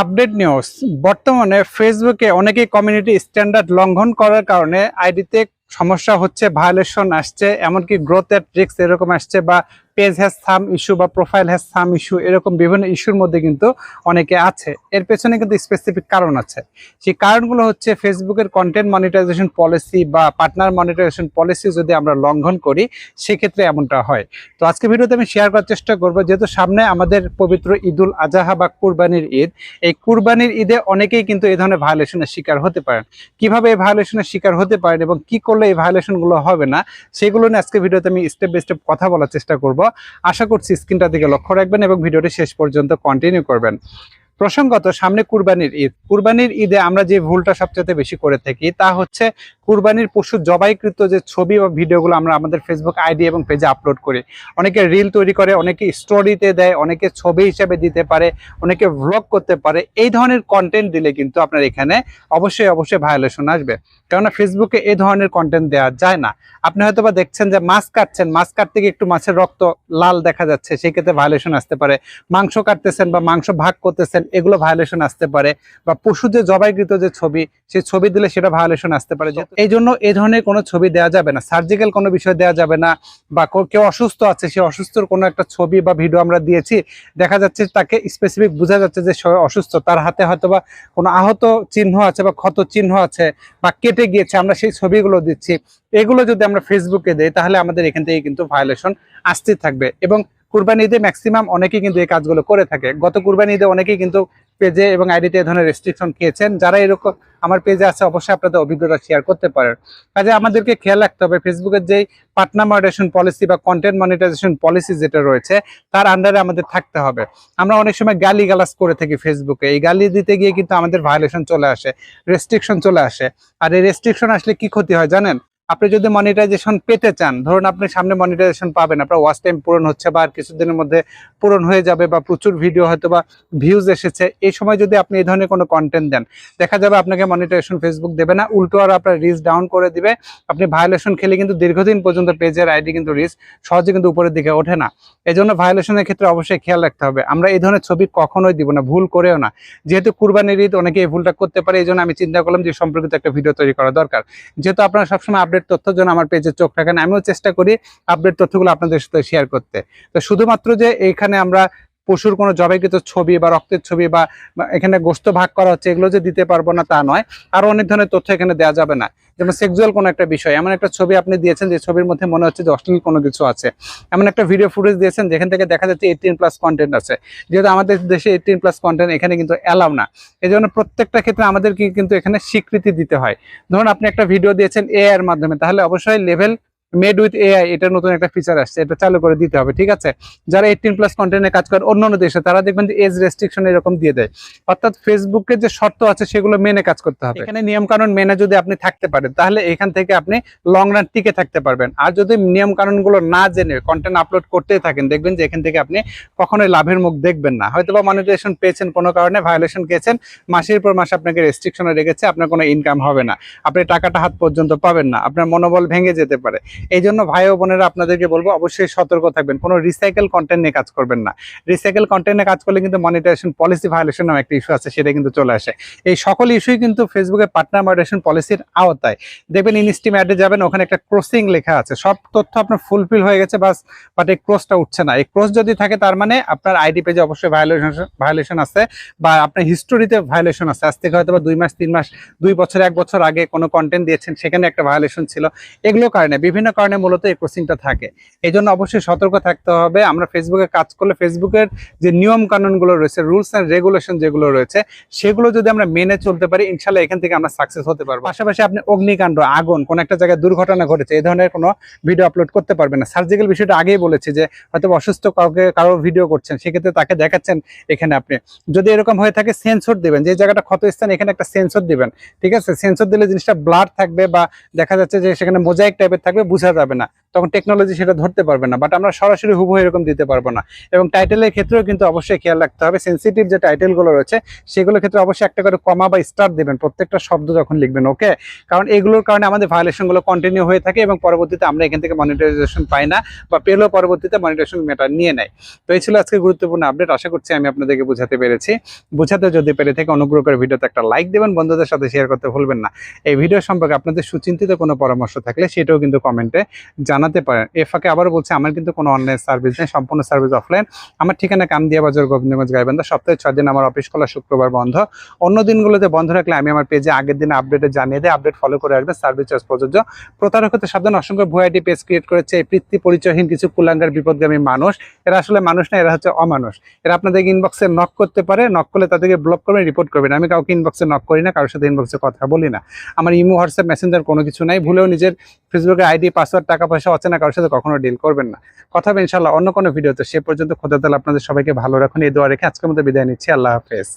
Update news. বর্তমানে ফেসবুকে অনেকেই কমিউনিটি স্ট্যান্ডার্ড লঙ্ঘন করার কারণে আইডিতে সমস্যা হচ্ছে ভায়োলেশন আসছে, এমনকি গ্রোথ অ্যাট ট্রিক্স এরকম আসছে বা পেজ হ্যাজ সাম ইস্যু বা প্রোফাইল হ্যাজ সাম ইস্যু এরকম বিভিন্ন ইস্যুর মধ্যে কিন্তু অনেকে আছে। এর পেছনে কিন্তু স্পেসিফিক কারণ আছে। সেই কারণগুলো হচ্ছে ফেসবুকের কন্টেন্ট মনিটাইজেশন পলিসি বা পার্টনার মনিটাইজেশন পলিসি যদি আমরা লঙ্ঘন করি, সেক্ষেত্রে এমনটা হয়। তো আজকে ভিডিওতে আমি শেয়ার করার চেষ্টা করব, যেহেতু সামনে আমাদের পবিত্র ঈদুল আজাহা বা কুরবানির ঈদ, এই কুরবানির ঈদে অনেকেই কিন্তু এই ধরনের ভায়োলেশনের শিকার হতে পারেন। কীভাবে এই ভায়োলেশনের শিকার হতে পারেন এবং কি করলে এই ভায়োলেশনগুলো হবে না, সেগুলো নিয়ে আজকে ভিডিওতে আমি স্টেপ বাই স্টেপ কথা বলার চেষ্টা করব। আশা করছি স্ক্রিনটা দিকে লক্ষ্য রাখবেন এবং ভিডিওটি শেষ পর্যন্ত কন্টিনিউ করবেন। প্রসঙ্গত সামনে কুরবানির ঈদ। কুরবানির ঈদে আমরা যে ভুলটা সবচেয়ে বেশি করে থাকি তা হচ্ছে কুরবানির পশু জবাইকৃত যে ছবি বা ভিডিওগুলো আমরা আমাদের ফেসবুক আইডি এবং পেজে আপলোড করি। অনেকে রিল তৈরি করে, অনেকে স্টোরিতে দেয়, অনেকে ছবি হিসেবে দিতে পারে, অনেকে ভ্লগ করতে পারে। এই ধরনের কন্টেন্ট দিলে কিন্তু আপনার এখানে অবশ্যই অবশ্যই ভায়োলেশন আসবে। কেননা ফেসবুকে এই ধরনের কন্টেন্ট দেওয়া যায় না। আপনি হয়তো বা দেখছেন যে মাছ কাটছেন, মাছ কাটতে গিয়ে একটু মাছের রক্ত লাল দেখা যাচ্ছে সেক্ষেত্রে ভায়োলেশন আসতে পারে। মাংস কাটতেছেন বা মাংস ভাগ করতেছেন এগুলো ভায়োলেশন আসতে পারে বা পশু যে জবাইকৃত যে ছবি সেই ছবি দিলে সেটা ভায়োলেশন আসতে পারে। এই জন্য এই ধরনের কোনো ছবি দেওয়া যাবে না। সার্জিক্যাল কোনো বিষয় দেওয়া যাবে না বা কেউ অসুস্থ আছে সে অসুস্থর কোনো একটা ছবি বা ভিডিও আমরা দিয়েছি দেখা যাচ্ছে তাকে স্পেসিফিক বোঝা যাচ্ছে যে অসুস্থ তার হাতে হয়তো বা কোনো আহত চিহ্ন আছে বা ক্ষত চিহ্ন আছে বা কেটে গিয়েছে আমরা সেই ছবিগুলো দিচ্ছি। এগুলো যদি আমরা ফেসবুকে দেই তাহলে আমাদের এখান থেকে কিন্তু ভায়োলেশন আসতে থাকবে। এবং কুরবানি ঈদে ম্যাক্সিমাম অনেকেই কিন্তু এই কাজগুলো করে থাকে। গত কুরবানি ঈদে অনেকেই কিন্তু পেজে এবং আইডিতে এই ধরনের রেস্ট্রিকশন খেয়েছেন। যারা এরকম আমার পেজে আছে, অবশ্যই আপনাদের অভিজ্ঞতা শেয়ার করতে পারেন। কাজে আমাদেরকে খেয়াল রাখতে হবে ফেসবুকের যেই পার্টনার মনিটাইজেশন পলিসি বা কন্টেন্ট মনিটাইজেশন পলিসি যেটা রয়েছে, তার আন্ডারে আমাদের থাকতে হবে। আমরা অনেক সময় গালি গালাজ করে থাকি ফেসবুকে এই গালি দিতে গিয়ে কিন্তু আমাদের ভায়োলেশন চলে আসে রেস্ট্রিকশন চলে আসে। আর এই রেস্ট্রিকশন আসলে কি ক্ষতি হয় জানেন? আপনি যদি মনিটাইজেশন পেতে চান, ধরুন আপনি সামনে মনিটাইজেশন পাবেন, আপনার ওয়াচ টাইম পূরণ হচ্ছে বা কিছুদিনের মধ্যে পূরণ হয়ে যাবে বা প্রচুর ভিডিও হয়তো বা ভিউজ এসেছে, এই সময় যদি আপনি এই ধরনের কোনো কন্টেন্ট দেন, দেখা যাবে আপনাকে মনিটাইজেশন ফেসবুক দেবে না, উল্টো আর আপনার রিচ ডাউন করে দিবে, আপনি ভায়োলেশন খেলে কিন্তু দীর্ঘদিন পর্যন্ত পেজের আইডি কিন্তু রিচ সহজে কিন্তু উপরের দিকে ওঠে না। এই জন্য ভায়োলেশনের ক্ষেত্রে অবশ্যই খেয়াল রাখতে হবে। আমরা এই ধরনের ছবি কখনোই দিব না, ভুল করেও না। যেহেতু কুরবানির ঈদ অনেকে এই ভুলটা করতে পারে, এই জন্য আমি চিন্তা করলাম যে সম্পর্কিত একটা ভিডিও তৈরি করা দরকার। যেহেতু আপনারা সবসময় আপডেট তথ্যের জন্য আমার পেজে চোখ রাখেন। আমিও চেষ্টা করি আপডেট তথ্যগুলো আপনাদের সাথে শেয়ার করতে। তো শুধুমাত্র যে এখানে আমরা পশুর কোনো জবাইকৃত ছবি বা রক্তের ছবি বা এখানে গোস্ত ভাগ করা হচ্ছে, এগুলো যে দিতে পারব না তা নয়। আরও অনেক ধরনের তথ্য এখানে দেওয়া যাবে না। যেমন সেক্সুয়াল কোনো একটা বিষয়, এমন একটা ছবি আপনি দিয়েছেন যে ছবির মধ্যে মনে হচ্ছে যে অশ্লীল কোনো কিছু আছে। এমন একটা ভিডিও ফুটেজ দিয়েছেন যেখান থেকে দেখা যাচ্ছে এইটিন প্লাস কন্টেন্ট আছে। যেহেতু আমাদের দেশে এইটিন প্লাস কন্টেন্ট এখানে কিন্তু অ্যালাউ না। এই জন্য প্রত্যেকটা ক্ষেত্রে আমাদেরকে কিন্তু এখানে স্বীকৃতি দিতে হয়। ধরুন আপনি একটা ভিডিও দিয়েছেন এ এর মাধ্যমে, তাহলে অবশ্যই লেভেল মেড উইথ এআই এটা নতুন একটা ফিচার আসছে, এটা চালু করে দিতে হবে, ঠিক আছে? যারা এইটিন প্লাস কন্টেন্টে কাজ করে অন্য অন্য দেশে, তারা দেখবেন যে এজ রেস্ট্রিকশন এরকম দিয়ে দেয়। অর্থাৎ ফেসবুকের যে শর্ত আছে, সেগুলো মেনে কাজ করতে হবে। এখানে নিয়ম কানুন মেনে যদি আপনি থাকতে পারেন, তাহলে এখান থেকে আপনি লং রান টিকে থাকতে পারবেন। আর যদি নিয়ম কানুনগুলো না জেনে কন্টেন্ট আপলোড করতেই থাকেন, দেখবেন যে এখান থেকে আপনি কখনোই লাভের মুখ দেখবেন না। হয়তো বা মনিটাইজেশন পেয়েছেন কোনো কারণে ভায়োলেশন খেয়েছেন, মাসের পর মাস আপনাকে রেস্ট্রিকশনে রেখেছে, আপনার কোনো ইনকাম হবে না। আপনি টাকাটা হাত পর্যন্ত পাবেন না, আপনার মনোবল ভেঙে যেতে পারে। এই জন্য ভাই ও বোনেরা আপনাদেরকে বলব, অবশ্যই সতর্ক থাকবেন। কোনো রিসাইকেল কন্টেন্ট নিয়ে কাজ করবেন না। রিসাইকেল কন্টেন্টে কাজ করলে কিন্তু মনিটাইজেশন পলিসি ভায়োলেশন নামে একটা ইস্যু আছে, সেটা কিন্তু চলে আসে। এই সকল ইস্যুই কিন্তু ফেসবুকের পার্টনার মনিটাইজেশন পলিসির আওতায়। দেখবেন ইনস্টিম অ্যাডে যাবেন, ওখানে একটা ক্রসিং লেখা আছে। সব তথ্য আপনার ফুলফিল হয়ে গেছে, বাস বাট এই ক্রসটা উঠছে না। এই ক্রস যদি থাকে, তার মানে আপনার আইডি পেজে অবশ্যই ভায়োলেশন ভায়োলেশন আছে, বা আপনার হিস্টোরিতে ভায়োলেশন আছে। আজ থেকে হয়তো বা দুই মাস, তিন মাস, দুই বছর, এক বছর আগে কোনো কন্টেন্ট দিয়েছেন, সেখানে একটা ভায়োলেশন ছিল। এগুলো কারণে বিভিন্ন কারণে মূলত এই ক্রসিংটা থাকে। এই জন্য অবশ্যই সতর্ক থাকতে হবে। আমরা ফেসবুকে কাজ করলে ফেসবুকের যে নিয়ম কানুনগুলো রয়েছে রুলস অ্যান্ড রেগুলেশন যেগুলো রয়েছে, সেগুলো যদি আমরা মেনে চলতে পারি, ইনশাল্লাহ এখান থেকে আমরা সাকসেস হতে পারব। পাশাপাশি আপনি অগ্নিকাণ্ড, আগুন, কোন একটা জায়গায় দুর্ঘটনা ঘটেছে এই ধরনের কোনো ভিডিও আপলোড করতে পারবেন না। সার্জিক্যাল বিষয়টা আগেই বলেছি যে, হয়তো অসুস্থ কাউকে, কারও ভিডিও করছেন, সেক্ষেত্রে তাকে দেখাচ্ছেন এখানে আপনি। যদি এরকম হয়ে থাকে সেন্সর দিবেন, যে জায়গাটা ক্ষত স্থান এখানে একটা সেন্সর দিবেন, ঠিক আছে? সেন্সর দিলে জিনিসটা ব্লাড থাকবে বা দেখা যাচ্ছে যে সেখানে মোজাইক টাইপের থাকবে বোঝা যাবে না। তখন টেকনোলজি সেটা ধরতে পারবে না। বাট আমরা সরাসরি হুবহু এরকম দিতে পারব না। এবং টাইটেলের ক্ষেত্রেও কিন্তু অবশ্যই খেয়াল রাখতে হবে। সেন্সিটিভ যে টাইটেলগুলো রয়েছে, সেগুলোর ক্ষেত্রে অবশ্যই একটা করে কমা বা স্টার দিবেন। প্রত্যেকটা শব্দ যখন লিখবেন ওকে কারণ এগুলোর কারণে আমাদের ভায়োলেশনগুলো কন্টিনিউ হয়ে থাকে এবং পরবর্তীতে আমরা এখান থেকে মনিটাইজেশন পাই না বা পেলেও পরবর্তীতে মনিটাইজেশন মেটার নিয়ে নেয়। তো এই ছিল আজকে গুরুত্বপূর্ণ আপডেট আশা করছি আমি আপনাদেরকে বোঝাতে পেরেছি। বোঝাতে যদি পেরে থেকে, অনুগ্রহ করে ভিডিওতে একটা লাইক দেবেন। বন্ধুদের সাথে শেয়ার করতে ভুলবেন না। এই ভিডিও সম্পর্কে আপনাদের সুচিন্তিত কোনো পরামর্শ থাকলে সেটাও কিন্তু কমেন্টে জানাতে পারেন। এ ফাঁকে আবারও বলছি, আমার কিন্তু কোনো অনলাইন সার্ভিস নেই, সম্পূর্ণ সার্ভিস অফলাইন আমার ঠিকানা কামদিয়া বাজার, গোবিন্দগঞ্জ, গাইবান্ধা। সপ্তাহে ছয় দিন আমার অফিস খোলা, শুক্রবার বন্ধ। অন্য দিনগুলোতে বন্ধ রাখলে আমি আমার পেজে আগের দিন আপডেটে জানিয়ে দেয় আপডেট ফলো করে আসবেন সার্ভিস চার্জ প্রযোজ্য। প্রতারক হতে সাবধান, অসংখ্য ভুয়াইটি পেজ ক্রিয়েট করেছে, এই পৃথিবী পরিচয়হীন কিছু কুলাঙ্গার বিপদগামী মানুষ। এরা আসলে মানুষ না, এরা হচ্ছে অমানুষ। এরা আপনাদের ইনবক্সে নক করতে পারে নক করলে তাদেরকে ব্লক করবেন রিপোর্ট করবেন। আমি কাউকে ইনবক্সে নক করি না, কারোর সাথে ইনবক্সে কথা বলি না। আমার ইমো, হোয়াটসঅ্যাপ মেসেঞ্জার কোনো কিছু নাই। ভুলেও নিজের ফেসবুকের আইডি পাসওয়ার্ড টাকা পয়সা অচেনা কারোর সাথে কখনো ডিল করবেন না। কথা হবে ইনশাল্লাহ অন্য কোনো ভিডিওতে সে পর্যন্ত খোদা তালা আপনাদের সবাইকে ভালো রাখুন। এই দোয়া রেখে আজকের মধ্যে বিদায় নিচ্ছি। আল্লাহ হাফেজ।